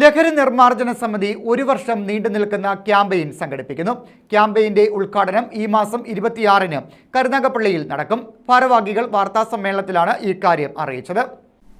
ലഹരി നിർമ്മാർജന സമിതി ഒരു വർഷം നീണ്ടു നിൽക്കുന്ന ക്യാമ്പയിൻ സംഘടിപ്പിക്കുന്നു. ക്യാമ്പയിന്റെ ഉദ്ഘാടനം ഈ മാസം ഇരുപത്തിയാറിന് കരുനാഗപ്പള്ളിയിൽ നടക്കും. ഭാരവാഹികൾ വാർത്താ സമ്മേളനത്തിലാണ് ഇക്കാര്യം അറിയിച്ചത്.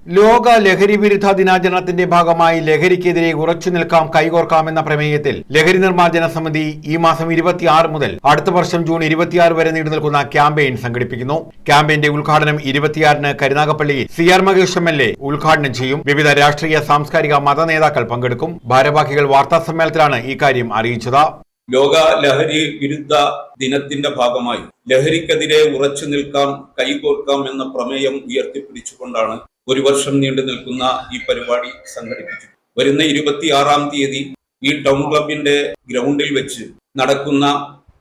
ലോക ലഹരി വിരുദ്ധ ദിനാചരണത്തിന്റെ ഭാഗമായി ലഹരിക്കെതിരെ ഉറച്ചു നിൽക്കാം കൈകോർക്കാം എന്ന പ്രമേയത്തിൽ ലഹരി നിർമ്മാർജന സമിതി ഈ മാസം ഇരുപത്തിയാറ് മുതൽ അടുത്ത വർഷം ജൂൺ ഇരുപത്തിയാറ് വരെ നീണ്ടു നിൽക്കുന്ന ക്യാമ്പയിൻ സംഘടിപ്പിക്കുന്നു. ക്യാമ്പയിന്റെ ഉദ്ഘാടനം ഇരുപത്തിയാറിന് കരുനാഗപ്പള്ളിയിൽ C R Mahesh M L A ഉദ്ഘാടനം ചെയ്യും. വിവിധ രാഷ്ട്രീയ സാംസ്കാരിക മത നേതാക്കൾ പങ്കെടുക്കും. ഭാരവാഹികൾ വാർത്താ സമ്മേളനത്തിലാണ് ഇക്കാര്യം അറിയിച്ചത്. ലോക ലഹരി വിരുദ്ധ ദിനത്തിന്റെ ഭാഗമായി ലഹരിക്കെതിരെ ഉറച്ചു നിൽക്കാം കൈകോർക്കാം എന്ന പ്രമേയം ഉയർത്തിപ്പിടിച്ചുകൊണ്ടാണ് ഒരു വർഷം നീണ്ടു നിൽക്കുന്ന ഈ പരിപാടി സംഘടിപ്പിച്ചു വരുന്ന ഇരുപത്തിയാറാം തീയതി ഈ ടൗൺ ക്ലബിന്റെ ഗ്രൗണ്ടിൽ വെച്ച് നടക്കുന്ന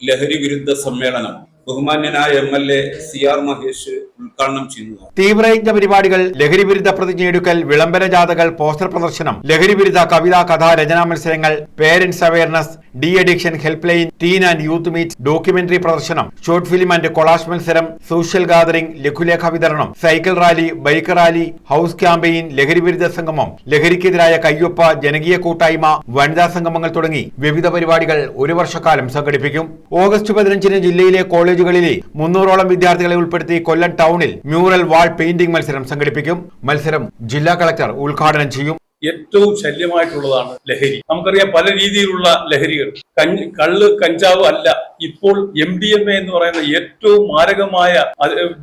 ലഹരി വിരുദ്ധ സമ്മേളനം ബഹുമാന്യനായ M L A C R Mahesh ഉദ്ഘാടനം ചെയ്യുന്നു തീവ്രയജ്ഞ പരിപാടികൾ ലഹരി വിരുദ്ധ പ്രതിജ്ഞയെടുക്കൽ വിളംബര ജാഥകൾ പോസ്റ്റർ പ്രദർശനം ലഹരി വിരുദ്ധ കവിതാ കഥാ രചനാ മത്സരങ്ങൾ parents awareness de addiction help line teen and youth meet documentary പ്രദർശനം ഷോർട്ട് ഫിലിം ആൻഡ് കൊളാഷ് മത്സരം സോഷ്യൽ ഗാദറിംഗ് ലഘുലേഖ വിതരണം cycle rally bike rally house campaign ലഹരി വിരുദ്ധ സംഗമം ലഹരിക്കെതിരായ കയ്യൊപ്പ ജനകീയ കൂട്ടായ്മ വനിതാ സംഗമങ്ങൾ തുടങ്ങി വിവിധ പരിപാടികൾ ഒരു വർഷക്കാലം സംഘടിപ്പിക്കും. ഓഗസ്റ്റ് പതിനഞ്ചിന് ജില്ലയിലെ കോളേജുകളിലെ മുന്നൂറോളം വിദ്യാർത്ഥികളെ ഉൾപ്പെടുത്തി കൊല്ലം ടൗണിൽ മ്യൂറൽ വാൾ പെയിന്റിംഗ് മത്സരം സംഘടിപ്പിക്കും. മത്സരം ജില്ലാ കളക്ടർ ഉദ്ഘാടനം ചെയ്യും. ഏറ്റവും ശല്യമായിട്ടുള്ളതാണ് ലഹരി. നമുക്കറിയാം പല രീതിയിലുള്ള ലഹരികൾ. കഞ്ഞ് കള്ള് കഞ്ചാവ് അല്ല. ഇപ്പോൾ എം ഡി എം എ എന്ന് പറയുന്ന ഏറ്റവും മാരകമായ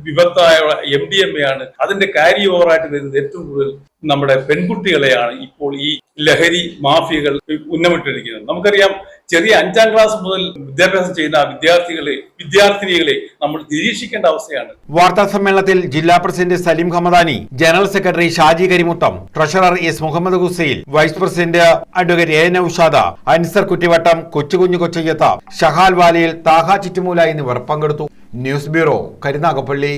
വിഭക്തമായ എം ഡി എം എ ആണ്. അതിന്റെ കാരി ഓവറായിട്ട് വരുന്നത് ഏറ്റവും കൂടുതൽ നമ്മുടെ പെൺകുട്ടികളെയാണ് ഇപ്പോൾ ഈ ലഹരി മാഫിയകൾ ഉന്നമിട്ടിരിക്കുന്നത്. നമുക്കറിയാം ചെറിയ അഞ്ചാം ക്ലാസ് മുതൽ വിദ്യാഭ്യാസം ചെയ്യുന്ന വിദ്യാർത്ഥികളെ വിദ്യാർത്ഥിനികളെ നമ്മൾ നിരീക്ഷിക്കേണ്ട അവസ്ഥയാണ്. വാർത്താ സമ്മേളനത്തിൽ ജില്ലാ president Saleem Hamadani general secretary Shaji Karimutham treasurer S Muhammad Hussain vice president advocate A Noushad Ansar Kuttivattam Kochukunju Kochayyath Shahal Valiyil Thaha Chittumoola എന്നിവർ പങ്കെടുത്തു. News bureau Karunagappally.